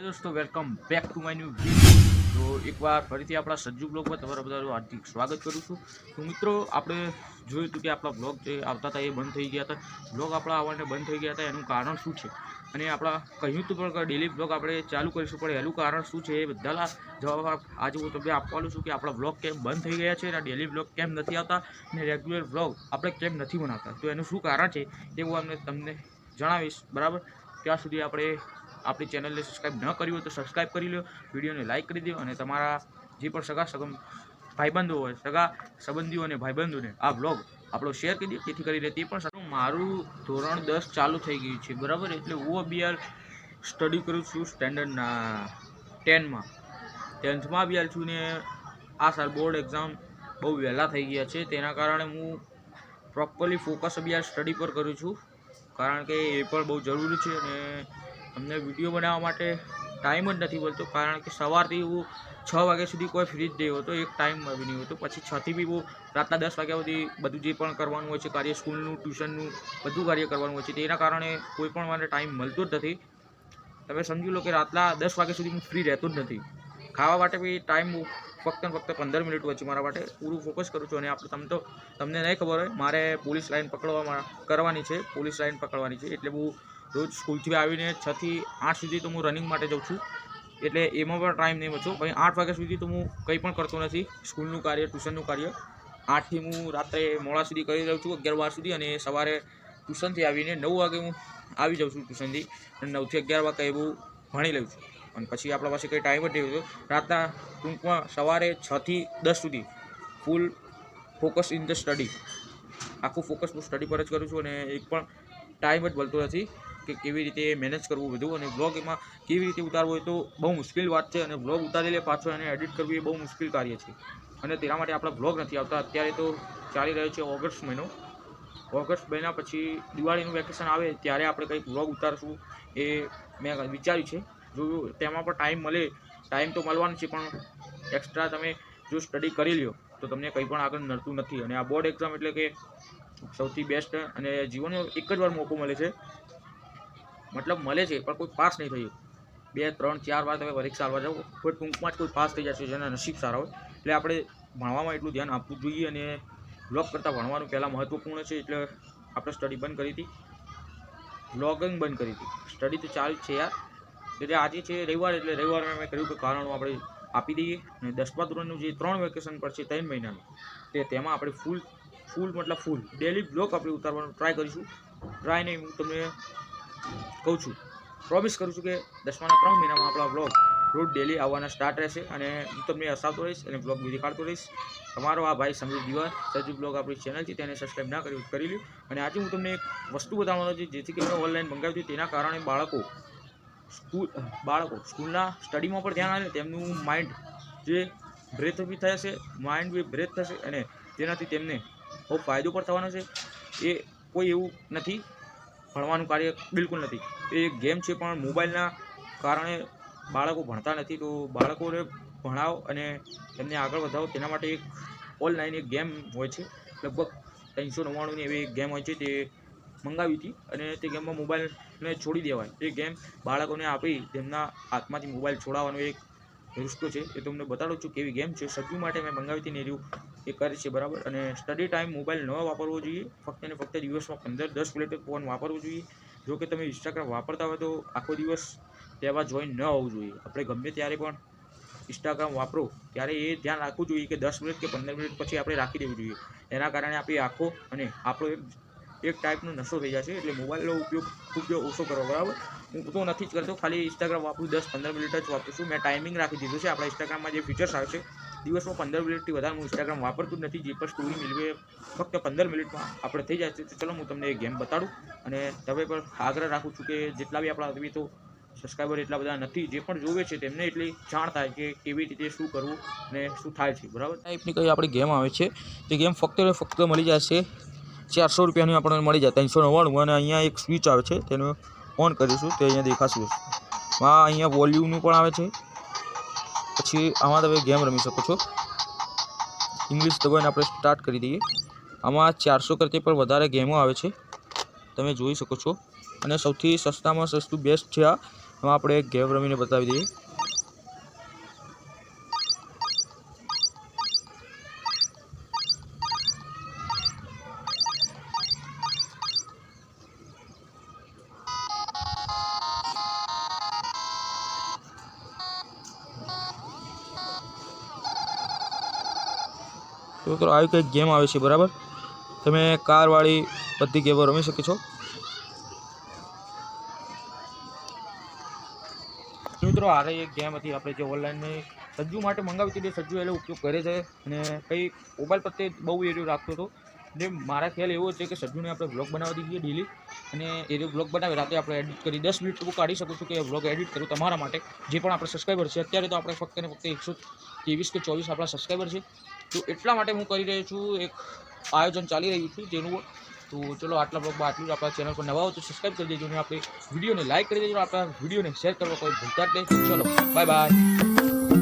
દોસ્તો welcome back to my new તો એકવાર ફરીથી આપણા સજ્જુ બ્લોગમાં તમારા બધાનું હાર્દિક સ્વાગત કરું છું. તો મિત્રો, આપણે જોયું હતું કે આપણા બ્લોગ જે આવતા હતા એ બંધ થઈ ગયા હતા. બ્લોગ આપણા આવવાને બંધ થઈ ગયા હતા, એનું કારણ શું છે? અને આપણા કહ્યું હતું પણ ડેલી બ્લોગ આપણે ચાલુ કરીશું, પણ એનું કારણ શું છે એ બધાના જવાબ આજે હું તમને આપવાનું છું કે આપણા બ્લોગ કેમ બંધ થઈ ગયા છે અને ડેલી બ્લોગ કેમ નથી આવતા અને રેગ્યુલર બ્લોગ આપણે કેમ નથી બનાવતા? તો એનું શું કારણ છે એ હું અમને તમને જણાવીશ, બરાબર? ત્યાં સુધી આપણે આપણી ચેનલને સબસ્ક્રાઈબ ન કરી હોય તો સબસ્ક્રાઈબ કરી લો વિડીયોને લાઇક કરી દો અને તમારા જે પણ સગા સગમ ભાઈબંધો હોય, સગા સંબંધીઓ અને ભાઈબંધોને આ બ્લોગ આપણો શેર કરી દો. જેથી કરીને તે પણ સારું. મારું ધોરણ દસ ચાલુ થઈ ગયું છે, બરાબર? એટલે હું અભિયાર સ્ટડી કરું છું સ્ટેન્ડર્ડના ટેનમાં ટેન્થમાં બી છું ને આ સાલ બોર્ડ એક્ઝામ બહુ વહેલા થઈ ગયા છે. તેના કારણે હું પ્રોપરલી ફોકસ અભિયાન સ્ટડી પર કરું છું. કારણ કે એ પણ બહુ જરૂરી છે અને અમને વીડિયો બનાવવા માટે ટાઈમ જ નથી મળતો, કારણ કે સવારથી હું છ વાગ્યા સુધી કોઈ ફ્રી જ નહીં હોતો, એક ટાઈમ બી નહીં હોતો. પછી છથી બી હું રાતના દસ વાગ્યા સુધી બધું જે પણ કરવાનું હોય છે, કાર્ય સ્કૂલનું ટ્યુશનનું બધું કાર્ય કરવાનું હોય છે, તેના કારણે કોઈ પણ મને ટાઈમ મળતો જ નથી. તમે સમજી લો કે રાતના દસ વાગ્યા સુધી હું ફ્રી રહેતો જ નથી. ખાવા માટે બી ટાઈમ હું ફક્ત ફક્ત પંદર મિનિટ વચ્ચે મારા માટે, પૂરું ફોકસ કરું છું અને આપણે તમે તો, તમને નહીં ખબર હોય, મારે પોલીસ લાઈન પકડવા કરવાની છે પોલીસ લાઈન પકડવાની છે, એટલે હું રોજ સ્કૂલથી આવીને છથી આઠ સુધી તો હું રનિંગ માટે જાઉં છું. એટલે એમાં પણ ટાઈમ નહીં બચો. પછી આઠ વાગ્યા સુધી તો હું કંઈ પણ કરતો નથી. સ્કૂલનું કાર્ય, ટ્યુશનનું કાર્ય. આઠથી હું રાત્રે મોડા સુધી કરી રહ્યો છું, અગિયાર બાર સુધી અને સવારે ટ્યુશનથી આવીને નવ વાગે હું આવી જાઉં છું ટ્યુશનથી. અને નવથી અગિયાર વાગે એવું ભણી લઉં છું. અને પછી આપણા પાસે કંઈ ટાઈમ જ નહીં હોતો. રાતના ટૂંકમાં સવારે છથી દસ સુધી full focus in the study આખું ફોકસ હું સ્ટડી પર જ કરું છું અને એક પણ ટાઈમ જ મળતો નથી. કે કેવી રીતે મેનેજ કરવું બધું અને બ્લોગ એમાં કેવી રીતે ઉતારવું હોય તો બહુ મુશ્કેલ વાત છે અને બ્લોગ ઉતારી લે પાછો એને એડિટ કરવું એ બહુ મુશ્કેલ કાર્ય છે. અને તેના માટે આપણા બ્લોગ નથી આવતા. અત્યારે તો ચાલી રહ્યો છે ઓગસ્ટ મહિનો. ઓગસ્ટ મહિના પછી દિવાળીનું વેકેશન આવે ત્યારે આપણે કંઈક બ્લોગ ઉતારશું એ મેં વિચાર્યું છે. જો તેમાં પણ ટાઈમ મળે ટાઈમ તો મળવાનો છે, પણ એક્સ્ટ્રા તમે જો સ્ટડી કરી લ્યો તો તમને કંઈ પણ આગળ નડતું નથી. અને આ બોર્ડ એક્ઝામ એટલે કે સૌથી બેસ્ટ અને જીવનનો એક જ વાર મોકો મળે છે. મતલબ મળે છે, પણ કોઈ પાસ નહીં થયું. બે, ત્રણ, ચાર વાર તમે પરીક્ષા આવવા જાઓ. કોઈ ટૂંકમાં જ કોઈ પાસ થઈ જશે, જેના નસીબ સારા હોય. એટલે આપણે ભણવામાં એટલું ધ્યાન આપવું જોઈએ અને બ્લોગ કરતાં ભણવાનું પહેલાં મહત્ત્વપૂર્ણ છે, એટલે આપણે સ્ટડી બંધ કરી હતી. બ્લોગિંગ બંધ કરી હતી. સ્ટડી તો ચાલુ જ છે યાર. એટલે આજે છે રવિવાર, એટલે રવિવારે મેં કહ્યું કે કારણો આપણે આપી દઈએ. અને દસમા ધોરણનું જે ત્રણ વેકેશન પર છે, ત્રણ મહિનાનું, તે તેમાં આપણે ફૂલ ફૂલ મતલબ ફૂલ ડેલી બ્લોક આપણે ઉતારવાનો ટ્રાય કરીશું. ટ્રાય નહીં, હું તમને કહું છું. પ્રોમિસ કરું છું કે દસમાના ત્રણ મહિનામાં આપણા બ્લોગ રોજ ડેલી આવવાના સ્ટાર્ટ રહેશે અને હું તમને હસાવતો રહીશ અને બ્લોગ બી દેખાડતો રહીશ. તમારો આ ભાઈ સમજી દિવાર સજુ બ્લોગ આપણી ચેનલ છે, તેને સબસ્ક્રાઈબ ના કરી કરી લ્યું. અને આજે હું તમને એક વસ્તુ બતાવવાનો છું, જેથી કરીને ઓનલાઈન મંગાવ્યું હતું, તેના કારણે બાળકો સ્કૂલ બાળકો સ્કૂલના સ્ટડીમાં પણ ધ્યાન આવે તેમનું માઇન્ડ જે બ્રેથ બી થશે માઇન્ડ બી બ્રેથ થશે અને તેનાથી તેમને બહુ ફાયદો પણ થવાનો છે. એ કોઈ એવું નથી ભણવાનું કાર્ય બિલકુલ નથી. એ ગેમ છે પણ મોબાઈલના કારણે બાળકો ભણતા નથી. તો બાળકોને ભણાવો અને તેમને આગળ વધાવો. તેના માટે એક ઓનલાઈન એક ગેમ હોય છે. લગભગ ત્રણસો નવ્વાણુંની એવી એક ગેમ હોય છે તે મંગાવી હતી અને તે ગેમમાં મોબાઈલને છોડી દેવાય. એ ગેમ બાળકોને આપી તેમના હાથમાંથી મોબાઈલ છોડાવવાનો એક રસ્તો છે. એ તમને બતાડું છું કેવી ગેમ છે. સજ્જુ માટે મેં મંગાવી હતી ને એ કરે છે, બરાબર? અને સ્ટડી ટાઈમ મોબાઈલ ન વાપરવો જોઈએ. ફક્ત ને ફક્ત દિવસમાં પંદર, દસ મિનિટ ફોન વાપરવો જોઈએ. જો કે તમે ઇન્સ્ટાગ્રામ વાપરતા હોય તો આખો દિવસ તેવા જોઈન ન હોવું જોઈએ. આપણે ગમે ત્યારે પણ ઇન્સ્ટાગ્રામ વાપરો, ત્યારે એ ધ્યાન રાખવું જોઈએ કે દસ મિનિટ કે પંદર મિનિટ પછી આપણે રાખી દેવું જોઈએ. એના કારણે આપણી આંખો અને આપણો એક એક ટાઈપનો નશો થઈ જશે એટલે મોબાઈલનો ઉપયોગ ખૂબ ઓછો કરો બરાબર? હું તો નથી જ કરતો, ખાલી ઇન્સ્ટાગ્રામ વાપરું, દસ પંદર મિનિટ જ વાપરું છું. મેં ટાઈમિંગ રાખી દીધું છે. આપણા ઇન્સ્ટાગ્રામમાં જે ફીચર્સ છે, દિવસમાં પંદર મિનિટથી વધારે હું ઇન્સ્ટાગ્રામ વાપરતું નથી. જે પણ સ્ટોરી મેળવે ફક્ત પંદર મિનિટમાં આપણે થઈ જાય છે. તો ચલો, હું તમને એ ગેમ બતાડું. અને તમે પણ આગ્રહ રાખું છું કે જેટલા બી આપણા આદમી તો સબસ્ક્રાઈબર એટલા બધા નથી, જે પણ જોવે છે તેમને એટલી જાણ થાય કે કેવી રીતે શું કરવું ને શું થાય છે, બરાબર? ટાઈપની કઈ આપણી ગેમ આવે છે. તે ગેમ ફક્ત ફક્ત મળી જશે ચારસો રૂપિયાની આપણને મળી જાય. ત્રણસો નવ્વાણું અને અહીંયા એક સ્વિચ આવે છે, તેને ઓન કરીશું, તે અહીંયા દેખાશે. આ અહીંયા વોલ્યુમનું પણ આવે છે. પછી આમાં તમે ગેમ રમી શકો છો. ઇંગ્લિશ દબાઈને આપણે સ્ટાર્ટ કરી દઈએ. આમાં ચારસો કરતાં પણ વધારે ગેમો આવે છે. તમે જોઈ શકો છો. અને સૌથી સસ્તામાં સસ્તું બેસ્ટ છે આ. એમાં આપણે ગેમ રમીને બતાવી દઈએ. તો મિત્રો, આવી કંઈક ગેમ આવે છે, બરાબર? તમે કારવાળી બધી ગેમો રમી શકો છો. મિત્રો આરે એક ગેમ હતી, આપણે જે ઓનલાઈનની સજ્જુ માટે મંગાવી હતી, સજ્જુ એટલે ઉપયોગ કરે છે અને કંઈ મોબાઈલ પ્રત્યે બહુ એરિયો રાખતો હતો. ને મારા ખ્યાલ એવો છે કે સજ્જુને આપણે બ્લોગ બનાવી દઈએ ડેલી અને એ બ્લોગ બનાવી, રાતે આપણે એડિટ કરી દસ મિનિટ હું કાઢી શકું છું કે બ્લોગ એડિટ કરું તમારા માટે, જે પણ આપણે સબસ્ક્રાઈબર છે. અત્યારે તો આપણે ફક્ત ને ફક્ત એકસો ત્રેવીસ કે ચોવીસ આપણા સબસ્ક્રાઈબર છે. તો એટલા માટે હું કરી રહ્યો છું, એક આયોજન ચાલી રહ્યું છું જેનું. તો ચલો આટલા બ્લોગમાં આટલું જ આપણા ચેનલ પર નવા હો તો સબસ્ક્રાઈબ કરી દેજો અને આપણે વિડીયોને લાઈક કરી દેજો આપણા વિડીયોને શેર કરવા કોઈ ભૂલતા જ નહીં. ચલો બાય બાય